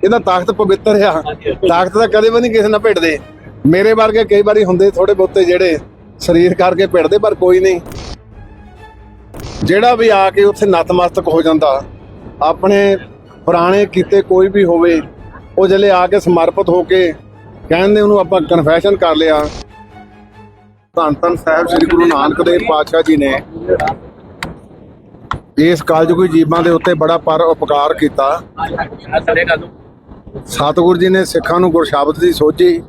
ਇਹਦਾ ਤਾਕਤ ਪਵਿੱਤਰ ਆ। ਤਾਕਤ ਤਾਂ ਕਦੇ ਵੀ ਨਹੀਂ ਕਿਸੇ ਨਾਲ ਭਿੜਦੇ। ਮੇਰੇ ਵਰਗੇ ਕਈ ਵਾਰੀ ਹੁੰਦੇ ਥੋੜੇ ਬਹੁਤੇ ਜਿਹੜੇ ਸਰੀਰ ਕਰਕੇ ਭਿੜਦੇ, ਪਰ ਕੋਈ ਨਹੀਂ। ਜਿਹੜਾ ਵੀ ਆ ਕੇ ਉੱਥੇ ਨਤਮਸਤਕ ਹੋ ਜਾਂਦਾ, ਆਪਣੇ ਪੁਰਾਣੇ ਕੀਤੇ ਕੋਈ ਵੀ ਹੋਵੇ, ਉਹ ਜਲੇ ਆ ਕੇ ਸਮਰਪਿਤ ਹੋ ਕੇ ਕਹਿੰਦੇ ਉਹਨੂੰ ਆਪਾਂ ਕਨਫੈਸ਼ਨ ਕਰ ਲਿਆ। ਧੰਨ ਧੰਨ ਸਾਹਿਬ ਸ੍ਰੀ ਗੁਰੂ ਨਾਨਕ ਦੇਵ ਪਾਤਸ਼ਾਹ ਜੀ ਨੇ ਇਸ ਕਾਲਜ ਕਾਲਜੁਗੀ ਜੀਵਾਂ ਦੇ ਉੱਤੇ ਬੜਾ ਪਰ ਉਪਕਾਰ ਕੀਤਾ। ਸਤਿਗੁਰ ਜੀ ਨੇ ਸਿੱਖਾਂ ਨੂੰ ਗੁਰਸ਼ਬਦ ਦੀ ਸੋਝੀ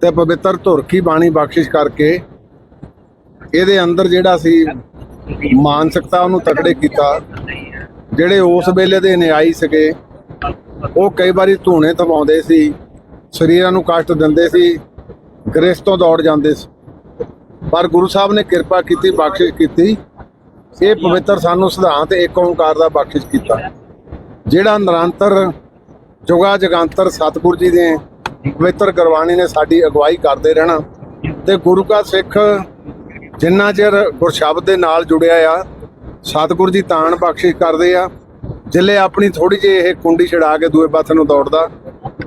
ਤੇ ਪਵਿੱਤਰ ਧੁਰ ਕੀ ਬਾਣੀ ਬਖਸ਼ਿਸ਼ ਕਰਕੇ ਇਹਦੇ ਅੰਦਰ ਜਿਹੜਾ ਸੀ ਮਾਨਸਿਕਤਾ ਉਹਨੂੰ ਤਕੜੇ ਕੀਤਾ। ਜਿਹੜੇ ਉਸ ਵੇਲੇ ਦੇ ਨਿਆਈ ਸੀਗੇ, ਉਹ ਕਈ ਵਾਰੀ ਧੂਣੇ ਥਵਾਉਂਦੇ ਸੀ, ਸਰੀਰਾਂ ਨੂੰ ਕਸ਼ਟ ਦਿੰਦੇ ਸੀ ਗ੍ਰਹਿਸ ਤੋਂ ਦੌੜ ਜਾਂਦੇ ਸੀ। ਪਰ ਗੁਰੂ ਸਾਹਿਬ ਨੇ ਕਿਰਪਾ ਕੀਤੀ, ਬਖਸ਼ਿਸ਼ ਕੀਤੀ। ਇਹ ਪਵਿੱਤਰ ਸਾਨੂੰ ਸਿਧਾਂਤ ਏਕ ਓੰਕਾਰ ਦਾ ਬਖਸ਼ਿਸ਼ ਕੀਤਾ। ਜਿਹੜਾ ਨਿਰੰਤਰ ਜੁਗਾ ਜਗਾੰਤਰ ਸਤਿਗੁਰੂ ਜੀ ਦੇ ਪਵਿੱਤਰ ਗੁਰਬਾਣੀ ਨੇ ਸਾਡੀ ਅਗਵਾਈ ਕਰਦੇ ਰਹਿਣਾ ਤੇ ਗੁਰੂ ਕਾ ਸਿੱਖ ਜਿੰਨਾ ਚਿਰ ਗੁਰਸ਼ਬਦ ਦੇ ਨਾਲ ਜੁੜਿਆ ਆ, ਸਤਿਗੁਰੂ ਜੀ ਤਾਣ ਬਖਸ਼ਿਸ਼ ਕਰਦੇ ਆ, ਜਿੱਲੇ ਆਪਣੀ ਥੋੜੀ ਜਿਹੀ ਇਹ ਕੁੰਡੀ ਛਡਾ ਕੇ ਦੂਏ ਪਾਸੇ ਨੂੰ ਦੌੜਦਾ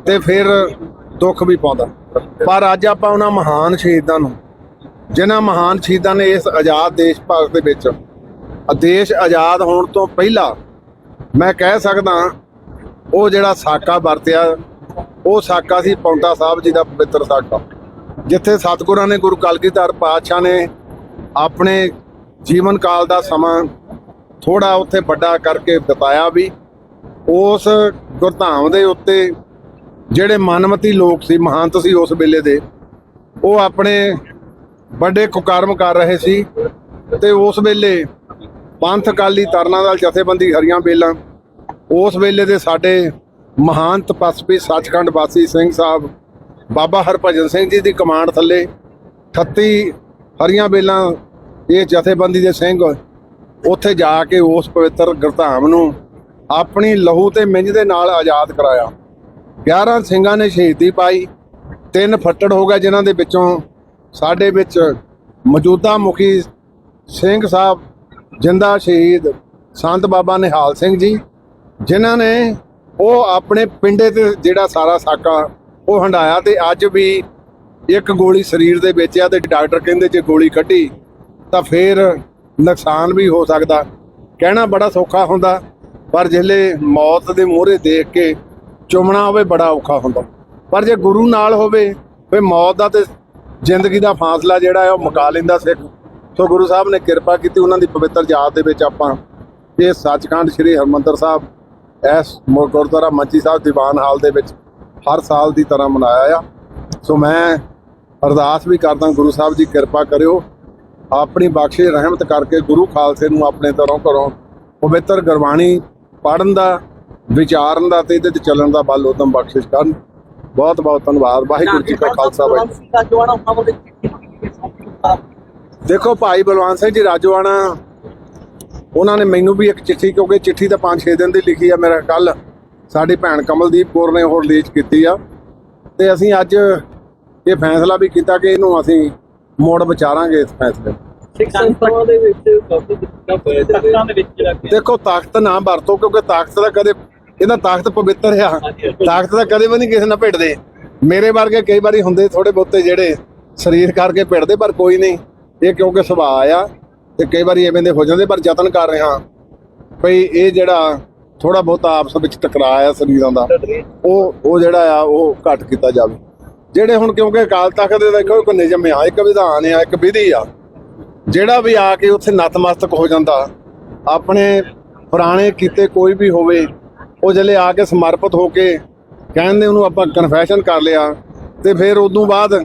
ਤੇ ਫਿਰ ਦੁੱਖ ਵੀ ਪਾਉਂਦਾ। ਪਰ ਅੱਜ ਆਪਾਂ ਉਹਨਾਂ ਮਹਾਨ ਸ਼ਹੀਦਾਂ ਨੂੰ, ਜਿਨ੍ਹਾਂ ਮਹਾਨ ਸ਼ਹੀਦਾਂ ਨੇ ਇਸ ਆਜ਼ਾਦ ਦੇਸ਼ ਭਾਰਤ ਦੇ ਵਿੱਚ ਦੇਸ਼ ਆਜ਼ਾਦ ਹੋਣ ਤੋਂ ਪਹਿਲਾਂ ਮੈਂ ਕਹਿ ਸਕਦਾ ਉਹ ਜਿਹੜਾ ਸਾਕਾ ਵਰਤਿਆ, ਉਹ ਸਾਕਾ ਸੀ ਪੌਂਟਾ ਸਾਹਿਬ ਜੀ ਦਾ ਪਵਿੱਤਰ ਸਾਕਾ। ਜਿੱਥੇ ਸਤਿਗੁਰਾਂ ਨੇ ਗੁਰੂ ਕਲਗੀਧਰ ਪਾਤਸ਼ਾਹ ਨੇ ਆਪਣੇ ਜੀਵਨ ਕਾਲ ਦਾ ਸਮਾਂ ਥੋੜਾ ਉੱਥੇ ਵੱਡਾ ਕਰਕੇ ਬਿਤਾਇਆ ਵੀ, ਉਸ ਗੁਰਧਾਮ ਦੇ ਉੱਤੇ ਜਿਹੜੇ ਮਨਮਤੀ ਲੋਕ ਸੀ, ਮਹੰਤ ਸੀ ਉਸ ਵੇਲੇ ਦੇ, ਉਹ ਆਪਣੇ ਵੱਡੇ ਕੁਕਰਮ ਕਰ ਰਹੇ ਸੀ ਤੇ ਉਸ ਵੇਲੇ ਪੰਥ ਅਕਾਲੀ ਤਰਨਾ ਦਲ ਜਥੇਬੰਦੀ ਹਰੀਆਂ ਬੇਲਾਂ ਉਸ ਵੇਲੇ ਦੇ ਸਾਡੇ ਮਹਾਨ ਤਪਸਵੀ ਸੱਚਖੰਡ ਵਾਸੀ ਸਿੰਘ ਸਾਹਿਬ, ਬਾਬਾ ਹਰਭਜਨ ਸਿੰਘ ਜੀ ਦੀ ਕਮਾਂਡ ਥੱਲੇ 38 ਹਰੀਆਂ ਬੇਲਾਂ, ਇਹ ਜਥੇਬੰਦੀ ਦੇ ਸਿੰਘ, ਉੱਥੇ ਜਾ ਕੇ ਉਸ ਪਵਿੱਤਰ ਗੁਰਧਾਮ ਨੂੰ ਆਪਣੀ ਲਹੂ ਤੇ ਮਿੰਝ ਦੇ ਨਾਲ ਆਜ਼ਾਦ ਕਰਾਇਆ। 11 ਸਿੰਘਾਂ ਨੇ ਸ਼ਹੀਦੀ ਪਾਈ, ਤਿੰਨ ਫੱਟੜ ਹੋ ਗਏ ਜਿਨ੍ਹਾਂ ਦੇ ਵਿੱਚੋਂ ਸਾਡੇ ਵਿੱਚ ਮੌਜੂਦਾ ਮੁਖੀ ਸਿੰਘ ਸਾਹਿਬ, ਜਿੰਦਾ ਸ਼ਹੀਦ ਸੰਤ ਬਾਬਾ ਨਿਹਾਲ ਸਿੰਘ ਜੀ ਜਿਨ੍ਹਾਂ ਨੇ ਉਹ ਆਪਣੇ ਪਿੰਡੇ ਤੇ ਜਿਹੜਾ ਸਾਰਾ ਸਾਕਾ ਉਹ ਹੰਡਾਇਆ ਤੇ ਅੱਜ ਵੀ ਇੱਕ ਗੋਲੀ ਸਰੀਰ ਦੇ ਵਿੱਚ ਆ ਤੇ ਡਾਕਟਰ ਕਹਿੰਦੇ ਜੇ ਗੋਲੀ ਕੱਢੀ ਤਾਂ ਫੇਰ ਨੁਕਸਾਨ ਵੀ ਹੋ ਸਕਦਾ। ਕਹਿਣਾ ਬੜਾ ਸੌਖਾ ਹੁੰਦਾ, ਪਰ ਜਿਹੜੇ ਮੌਤ ਦੇ ਮੂਹਰੇ ਦੇਖ ਕੇ ਚੁੰਮਣਾ ਹੋਵੇ ਬੜਾ ਔਖਾ ਹੁੰਦਾ। ਪਰ ਜੇ ਗੁਰੂ ਨਾਲ ਹੋਵੇ ਫੇ ਮੌਤ ਦਾ ਤੇ ਜ਼ਿੰਦਗੀ ਦਾ ਫਾਸਲਾ ਜਿਹੜਾ ਹੈ ਉਹ ਮੁਕਾ ਲੈਂਦਾ ਸਿੱਖ। ਸੋ ਗੁਰੂ ਸਾਹਿਬ ਨੇ ਕਿਰਪਾ ਕੀਤੀ ਉਹਨਾਂ ਦੀ ਪਵਿੱਤਰ ਯਾਦ ਦੇ ਵਿੱਚ ਆਪਾਂ ਇਹ ਸੱਚਖੰਡ ਸ੍ਰੀ ਹਰਮੰਦਰ ਸਾਹਿਬ ਇਸ ਗੁਰਦੁਆਰਾ ਮੰਚੀ ਸਾਹਿਬ ਦੀਵਾਨ ਹਾਲ ਦੇ ਵਿੱਚ ਹਰ ਸਾਲ ਦੀ ਤਰ੍ਹਾਂ ਮਨਾਇਆ ਆ। ਸੋ ਮੈਂ ਅਰਦਾਸ ਵੀ ਕਰਦਾ, ਗੁਰੂ ਸਾਹਿਬ ਜੀ ਕਿਰਪਾ ਕਰਿਓ। ਆਪਣੀ ਬਖਸ਼ਿਸ਼, ਰਹਿਮਤ ਕਰਕੇ ਗੁਰੂ ਖਾਲਸੇ ਨੂੰ ਆਪਣੇ ਤਰੋਂ ਘਰੋਂ ਪਵਿੱਤਰ ਗੁਰਬਾਣੀ ਪੜਨ ਦਾ, ਵਿਚਾਰਨ ਦਾ ਤੇ ਇਹਦੇ ਤੇ ਚੱਲਣ ਦਾ ਬਲ ਉਦਮ ਬਖਸ਼ਿਸ਼ ਕਰਨ। ਬਹੁਤ ਬਹੁਤ ਧੰਨਵਾਦ। ਵਾਹਿਗੁਰੂ ਜੀ ਕਾ ਖਾਲਸਾ, ਵਾਹਿਗੁਰੂ ਦੇਖੋ ਭਾਈ ਬਲਵੰਤ ਸਿੰਘ ਜੀ, ਰਾਜੋਆਣਾ ਉਹਨਾਂ ਨੇ ਮੈਨੂੰ ਵੀ ਇੱਕ ਚਿੱਠੀ ਕਿਉਂਕਿ ਚਿੱਠੀ ਤਾਂ 5-6 ਦਿਨ ਦੀ ਲਿਖੀ ਆ ਮੇਰਾ ਕੱਲ। ਸਾਡੀ ਭੈਣ ਕਮਲਦੀਪ ਕੌਰ ਨੇ ਉਹ ਰਿਲੀਜ਼ ਕੀਤੀ ਆ। ਤੇ ਅਸੀਂ ਅੱਜ ਇਹ ਫੈਸਲਾ ਵੀ ਕੀਤਾ ਕਿ ਇਹਨੂੰ ਅਸੀਂ ਮੋੜ ਵਿਚਾਰਾਂਗੇ ਇਸ ਫੈਸਲੇ ਨੂੰ। ਸਿੱਖ ਸੰਸਥਾਵਾਂ ਦੇ ਵਿੱਚ ਕਾਫੀ ਦਿੱਕਤਾਂ ਹੋਇਆ ਤਖਤਾਂ ਦੇ ਵਿੱਚ ਜਿਹੜਾ ਕਿ। ਦੇਖੋ ਤਾਕਤ ਨਾ ਵਰਤੋ ਕਿਉਂਕਿ ਤਾਕਤ ਦਾ ਕਦੇ ਇਹਦਾ ਤਾਕਤ ਪਵਿੱਤਰ ਆ। ਤਾਕਤ ਦਾ ਕਦੇ ਵੀ ਨਹੀਂ ਕਿਸੇ ਨਾਲ ਭਿੜਦੇ। ਮੇਰੇ ਵਰਗੇ ਕਈ ਵਾਰੀ ਹੁੰਦੇ ਥੋੜੇ ਬਹੁਤੇ ਜਿਹੜੇ ਸਰੀਰ ਕਰਕੇ ਭਿੜਦੇ ਪਰ ਕੋਈ ਨਹੀਂ। ਇਹ ਕਿਉਂਕਿ ਸੁਭਾਅ ਆ। ਤੇ ਕਈ ਵਾਰੀ ਐਵੇਂ ਦੇ ਹੋ ਜਾਂਦੇ, ਪਰ ਯਤਨ ਕਰ ਰਿਹਾ। ਭਈ ਇਹ ਜਿਹੜਾ ਥੋੜਾ ਬਹੁਤਾ ਆਪਸ ਵਿੱਚ ਟਕਰਾਅ ਆ ਸਰੀਰਾਂ ਦਾ, ਉਹ ਉਹ ਜਿਹੜਾ ਆ, ਉਹ ਘੱਟ ਕੀਤਾ ਜਾਵੇ। ਜਿਹੜੇ ਹੁਣ ਕਿਉਂਕਿ ਅਕਾਲ ਤਖਤ ਦੇ ਦੇਖੋ, ਇੱਕ ਨਿਯਮ ਆ, ਇੱਕ ਵਿਧਾਨ ਆ, ਇੱਕ ਵਿਧੀ ਆ। ਜਿਹੜਾ ਵੀ ਆ ਕੇ ਉੱਥੇ ਨਤਮਸਤਕ ਹੋ ਜਾਂਦਾ, ਆਪਣੇ ਪੁਰਾਣੇ ਕੀਤੇ ਕੋਈ ਵੀ ਹੋਵੇ, ਉਹ ਜਲੇ ਆ ਕੇ ਸਮਰਪਿਤ ਹੋ ਕੇ ਕਹਿੰਦੇ ਉਹਨੂੰ ਆਪਾਂ ਕਨਫੈਸ਼ਨ ਕਰ ਲਿਆ, ਤੇ ਫਿਰ ਉਦੋਂ ਬਾਅਦ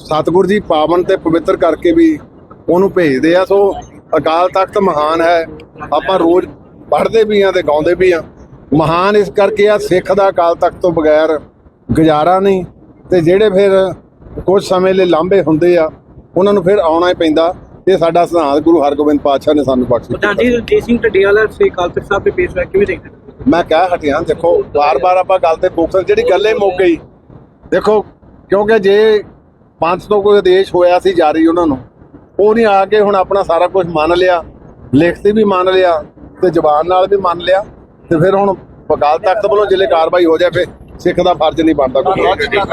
ਸਤਿਗੁਰ ਜੀ ਪਾਵਨ ਤੇ ਪਵਿੱਤਰ ਕਰਕੇ ਵੀ ਉਹਨੂੰ ਭੇਜਦੇ ਆ। ਸੋ ਅਕਾਲ ਤਖਤ ਮਹਾਨ ਹੈ। ਆਪਾਂ ਰੋਜ਼ ਪੜ੍ਹਦੇ ਵੀ ਆ ਤੇ ਗਾਉਂਦੇ ਵੀ ਆ ਮਹਾਨ ਇਸ ਕਰਕੇ ਆ ਸਿੱਖ ਦਾ ਅਕਾਲ ਤਖਤ ਤੋਂ ਬਗੈਰ ਗੁਜ਼ਾਰਾ ਨਹੀਂ। ਤੇ ਜਿਹੜੇ ਫਿਰ ਕੁਝ ਸਮੇਂ ਲਈ ਲਾਂਭੇ ਹੁੰਦੇ ਆ ਉਹਨਾਂ ਨੂੰ ਫਿਰ ਆਉਣਾ ਹੀ ਪੈਂਦਾ। ਇਹ ਸਾਡਾ ਸਿਧਾਂਤ ਗੁਰੂ ਹਰਗੋਬਿੰਦ ਪਾਤਸ਼ਾਹ ਨੇ ਸਾਨੂੰ ਪ੍ਰਧਾਨ ਜੀ ਰਣਜੀਤ ਸਿੰਘ ਢੱਡੀਵਾਲਾ ਸ੍ਰੀ ਅਕਾਲ ਤਖਤ ਸਾਹਿਬ ਦੇ ਪੇਸ਼ ਕਿਵੇਂ ਦੇਖਦੇ? ਮੈਂ ਕਹਿ ਹਟਿਆ ਦੇਖੋ ਵਾਰ-ਵਾਰ ਆਪਾਂ ਗੱਲ ਤੇ ਫੋਕਸ ਜਿਹੜੀ ਗੱਲ ਮੁੱਕ ਗਈ ਦੇਖੋ ਕਿਉਂਕਿ ਜੇ ਪੰਥ ਤੋਂ ਕੋਈ ਆਦੇਸ਼ ਹੋਇਆ ਸੀ ਜਾਰੀ ਉਹਨਾਂ ਨੂੰ ਉਹ ਨਹੀਂ ਆ ਕੇ ਹੁਣ ਆਪਣਾ ਸਾਰਾ ਕੁਝ ਮੰਨ ਲਿਆ, ਲਿਖਤੀ ਵੀ ਮੰਨ ਲਿਆ ਤੇ ਜ਼ਬਾਨ ਨਾਲ ਵੀ ਮੰਨ ਲਿਆ ਤੇ ਫਿਰ ਹੁਣ ਅਕਾਲ ਤਖਤ ਵੱਲੋਂ ਜਿਹੜੇ ਕਾਰਵਾਈ ਹੋ ਜਾਵੇ ਫਿਰ ਸਿੱਖ ਦਾ ਫਰਜ਼ ਨਹੀਂ ਬਣਦਾ ਕੋਈ।